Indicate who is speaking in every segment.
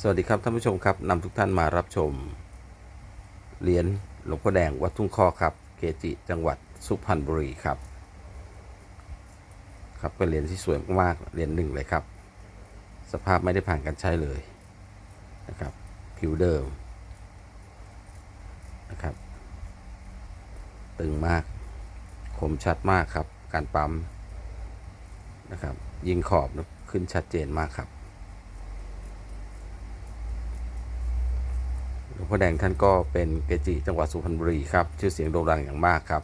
Speaker 1: สวัสดีครับท่านผู้ชมครับนำทุกท่านมารับชมเหรียญหลวงพ่อแดงวัดทุ่งคอครับ เกจิจังหวัดสุพรรณบุรีครับ ครับเป็นเหรียญที่สวยมากๆเหรียญหนึ่งเลยครับ สภาพไม่ได้ผ่านการใช้เลยนะครับ ผิวเดิมนะครับ ตึงมาก คมชัดมากครับ การปั๊มนะครับ ยิงขอบขึ้นชัดเจนมากครับ หลวงพ่อแดงท่านก็เป็นเกจิจังหวัดสุพรรณบุรีครับ ชื่อเสียงโด่งดังอย่างมากครับ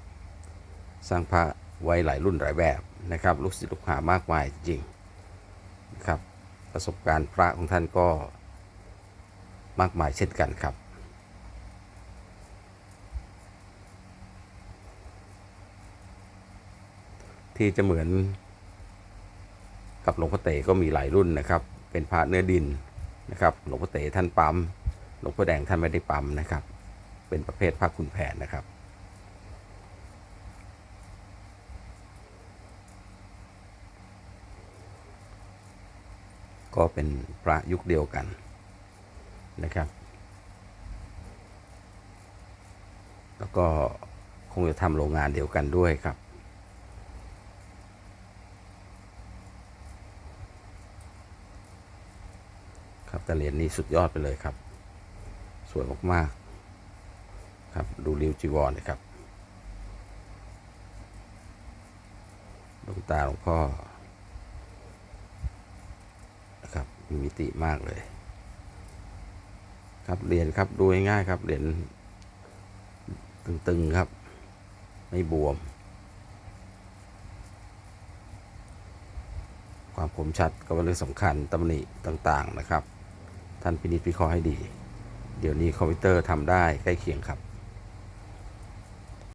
Speaker 1: สร้างพระไว้หลายรุ่นหลายแบบนะครับ ลูกศิษย์ลูกหามากมายจริงนะครับ ประสบการณ์พระของท่านก็มากมายเช่นกันครับที่จะเหมือนกับหลวงพ่อเต๋ก็มีหลายรุ่นนะครับ เป็นพระเนื้อดินนะครับ หลวงพ่อเต๋ท่านปั๊ม หลวงพ่อแดงท่านไม่ได้ปั๊มนะครับ เป็นประเภทผ้าขุนแผนนะครับก็เป็นพระยุคเดียวกันนะครับ แล้วก็คงจะทำโรงงานเดียวกันด้วยครับ ครับแต่เหรียญนี้สุดยอดไปเลยครับ สวยมากๆ ครับ ดูริ้วจีวรนะครับดวงตาหลวงพ่อนะครับมีมิติมากเลย ครับเหรียญครับดูง่ายๆครับเหรียญตึงๆครับ ไม่บวม ความคมชัดก็เป็นเรื่องสำคัญตำหนิต่างๆนะครับ ท่านพินิจพิเคราะห์ให้ดี เดี๋ยวนี้คอมพิวเตอร์ทำได้ใกล้เคียงครับ